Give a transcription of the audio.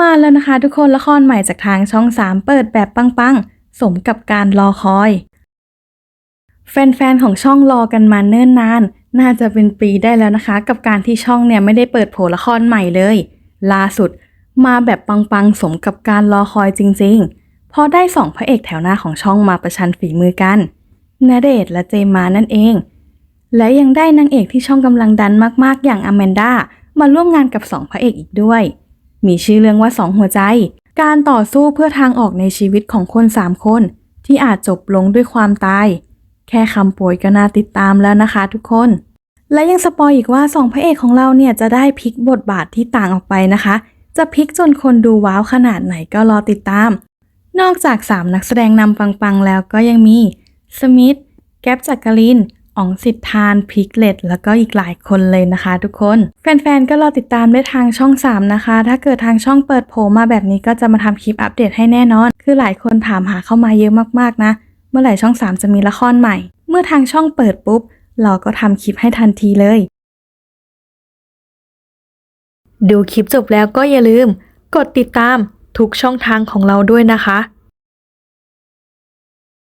มาแล้วนะคะ ทุกคนละครใหม่จากทางช่อง 3 เปิดแบบปังๆ สมกับการรอคอย แฟนๆ ของช่องรอกันมาเนิ่นนาน น่าจะเป็นปีได้แล้วนะคะ กับการที่ช่องเนี่ยไม่ได้เปิดโผละครใหม่เลย ล่าสุดมาแบบปังๆ สมกับการรอคอยจริงๆ พอได้สองพระเอกแถวหน้าของช่องมาประชันฝีมือกันณเดชและเจมมานั่นเอง และยังได้นางเอกที่ช่องกำลังดันมากๆ อย่างอแมนดามาร่วมงานกับสองพระเอกอีกด้วย มีชื่อเรื่องว่าสองหัวใจ การต่อสู้เพื่อทางออกในชีวิตของคนสามคน ที่อาจจบลงด้วยความตาย แค่คำป่วยก็น่าติดตามแล้วนะคะทุกคน และยังสปอยอีกว่าสองพระเอกของเราเนี่ยจะได้พลิกบทบาทที่ต่างออกไปนะคะ จะพลิกจนคนดูว้าวขนาดไหนก็รอติดตาม นอกจาก 3 นักแสดงนำปังๆแล้วก็ยังมีสมิธ แก๊ปจักริน อ๋องสิทธานพิกเลตแล้วก็อีกหลายคนเลยนะคะทุกคน แฟนๆ ก็รอติดตามได้ทางช่อง 3 นะคะ ถ้าเกิดทางช่องเปิดโผมาแบบนี้ก็จะมาทำคลิปอัปเดตให้แน่นอน คือหลายคนถามหาเข้ามาเยอะมากๆนะ เมื่อไหร่ช่อง 3 จะมีละครใหม่ เมื่อทางช่องเปิดปุ๊บ เราก็ทำคลิปให้ทันทีเลย ดูคลิปจบแล้วก็อย่าลืม กดติดตามทุกช่องทางของเราด้วยนะคะ